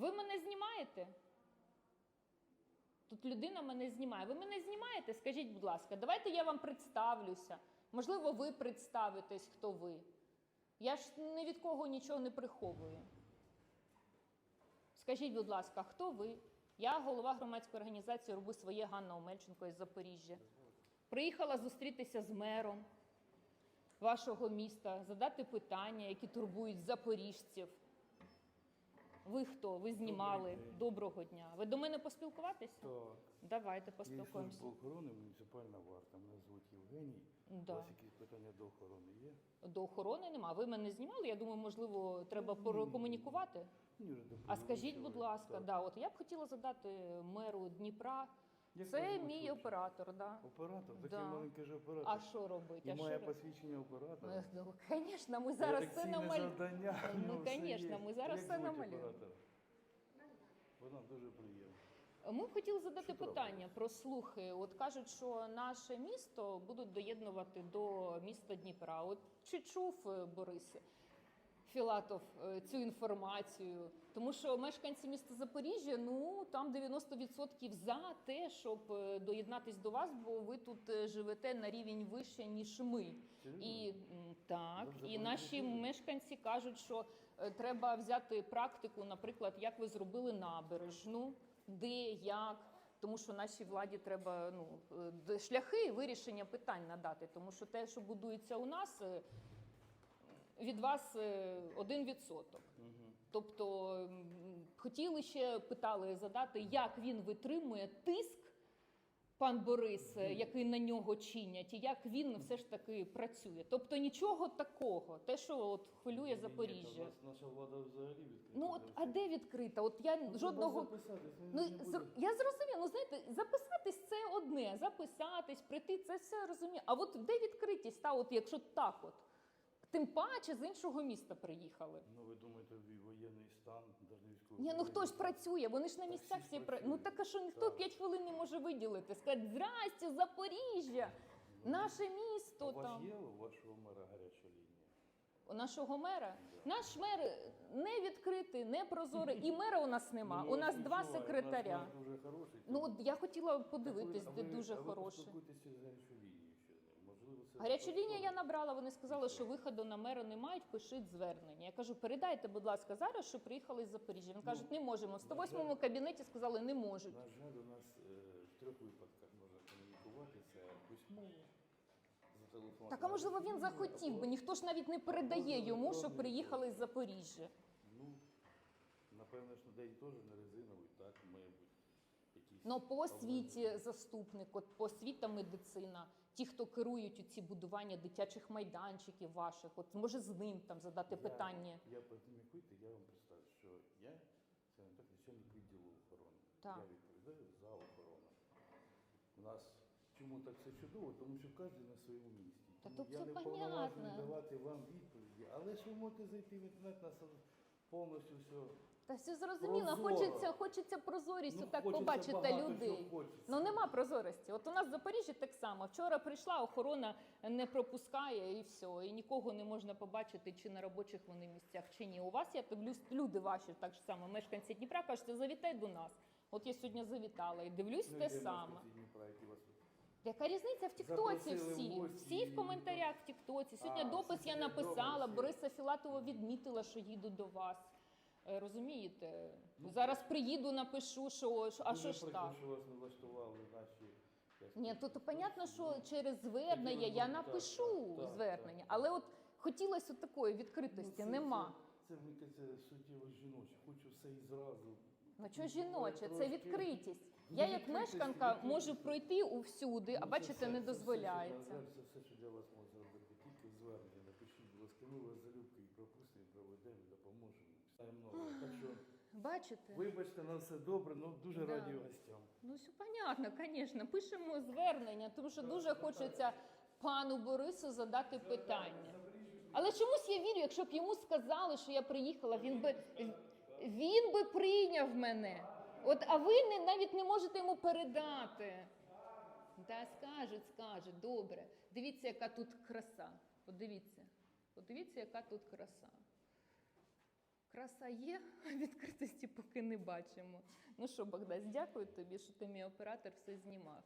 Ви мене знімаєте? Тут людина мене знімає. Ви мене знімаєте? Скажіть, будь ласка, давайте я вам представлюся. Можливо, ви представитесь, хто ви. Я ж ні від кого нічого не приховую. Скажіть, будь ласка, хто ви? Я голова громадської організації Роби своє Ганна Омельченко із Запоріжжя. Приїхала зустрітися з мером вашого міста, задати питання, які турбують запоріжців. Ви хто? Ви знімали? день. Доброго дня. Ви до мене поспілкуватися? Так. Давайте Я поспілкуємося. служба охорони, муніципальна варта. Мене звуть Євгеній. У вас якісь питання до охорони є? До охорони нема. Ви мене знімали. Я думаю, можливо, треба прокомунікувати. Ні, вже А скажіть, будь ласка, так. да, от я б хотіла задати меру Дніпра. Як Це вас мій звуть? оператор, да. Оператор? Такий Да. маленький же оператор. А що робить? І А що має ро- посвідчення оператора. Е, Ну, звісно, ми зараз все Редакційне намалюємо. завдання. Ну, все конечно, є. ми зараз Як все звуть намалюємо. оператора? Вона дуже приємна. Ми б хотіли задати Що треба? питання про слухи. От кажуть, що наше місто будуть доєднувати до міста Дніпра. От чи чув е, Борис Філатов е, цю інформацію? Тому що мешканці міста Запоріжжя, ну там 90% за те, щоб е, доєднатись до вас, бо ви тут е, живете на рівень вище ніж ми. І так, і наші мешканці кажуть, що треба взяти практику, наприклад, як ви зробили набережну, де, як. Тому що нашій владі треба ну, шляхи вирішення питань надати. Тому що те, що будується у нас, від вас е, один відсоток. Тобто хотіли ще питали задати, як він витримує тиск, пан Борис, е, який на нього чинять, і як він все ж таки працює. Тобто нічого такого, те, що от хвилює Запоріжжя. Наша влада взагалі відкрита. Ну от а де відкрита? От я жодного. Ну я зрозуміла, ну знаєте, записатись це одне, записатись, прийти, це все розумію. А от де відкритість? Та от якщо так, от тим паче з іншого міста приїхали. Ну ви думаєте, воєнний стан, навіть військовий. Ні, ну хтось працює, вони ж на місцях всі ж працюють. Ну так а що ніхто Так. 5 хвилин не може виділити? Сказати, здрасте, Запоріжжя, наше А місто у вас там. є у вашого мера гаряча лінія? У нашого мера. Наш мер не відкритий, не прозорий. І мера у нас нема. Ну, У нас два відчуваю, секретаря. У нас дуже хороший. Ну от я хотіла подивитись, де дуже а ви поспілкуйтеся з гарячою лінією. Можливо, це Гарячу лінію я набрала. Вони сказали, що виходу на мера не мають, пишіть звернення. Я кажу, передайте, будь ласка, зараз, що приїхали з Запоріжжя. Він кажуть, не можемо. В 108-му кабінеті сказали, не можуть. На жаль, у нас е, в трьох випадках можна комунікувати. Це письмово. Так а можливо він захотів, бо ніхто ж навіть не передає йому, що приїхали з Запоріжжя. Ну, напевно, що день теж не резиновий, так, має бути якісь... Ну по освіті заступник, от по освіта медицина, ті, хто керують у ці будування дитячих майданчиків ваших, от може з ним там задати Я- питання. Я помікуйте, я вам представлю, що я це не так начальник відділу охорони. Так. Я відповідаю за охорону. У нас чому так все чудово? Тому що кожен на своєму місці. Та Тому то я все не понятно. повноважений давати вам відповіді, але ж ви можете зайти в інтернет на повністю все. Та все зрозуміло, Прозоро. хочеться, хочеться прозорість, Ну, так хочеться побачити багато людей. чого хочеться. Ну нема прозорості. От у нас в Запоріжжі так само. Вчора прийшла, охорона не пропускає і все. І нікого не можна побачити, чи на робочих вони місцях, чи ні. У вас я дивлюсь, люди ваші так ж само, мешканці Дніпра, кажуть, завітай до нас. От я сьогодні завітала і дивлюсь Ну, те саме. вас тут Яка різниця в Тіктоці всі? Всі в коментарях в Тіктоці. Сьогодні А, допис я написала. Бориса Філатова відмітила, що їду до вас. Е, Розумієте? Ну, Зараз приїду, напишу, що а що ж так? що вас не влаштували наші. Ні, то, то понятно, що ну, через звернення я напишу так, звернення, так. але от хотілося от такої ну, відкритості, це- нема. Це, це, мені кажеться, суттєво жіноче. Хочу все і зразу. Ну що жіноче, це відкритість. Я як мешканка можу пройти увсюди, а Ну, бачите, не дозволяється. Це все, що для вас може зробити. Тільки звернення. Напишіть, будь ласка, ми вас залюбки і пропустимо, проведемо, допоможемо. Так що, Бачите? вибачте, на все добре, ну дуже Да. раді гостям. Ну, все понятно, звісно. Пишемо звернення, тому що дуже хочеться пану Борису задати питання. Але чомусь я вірю, якщо б йому сказали, що я приїхала, він би він би прийняв мене. От, а ви не, навіть не можете йому передати. Та скажуть, скажуть, добре. Дивіться, яка тут краса. Подивіться. Подивіться, яка тут краса. Краса є, а відкритості поки не бачимо. Ну що, Богдась, дякую тобі, що ти мій оператор все знімав.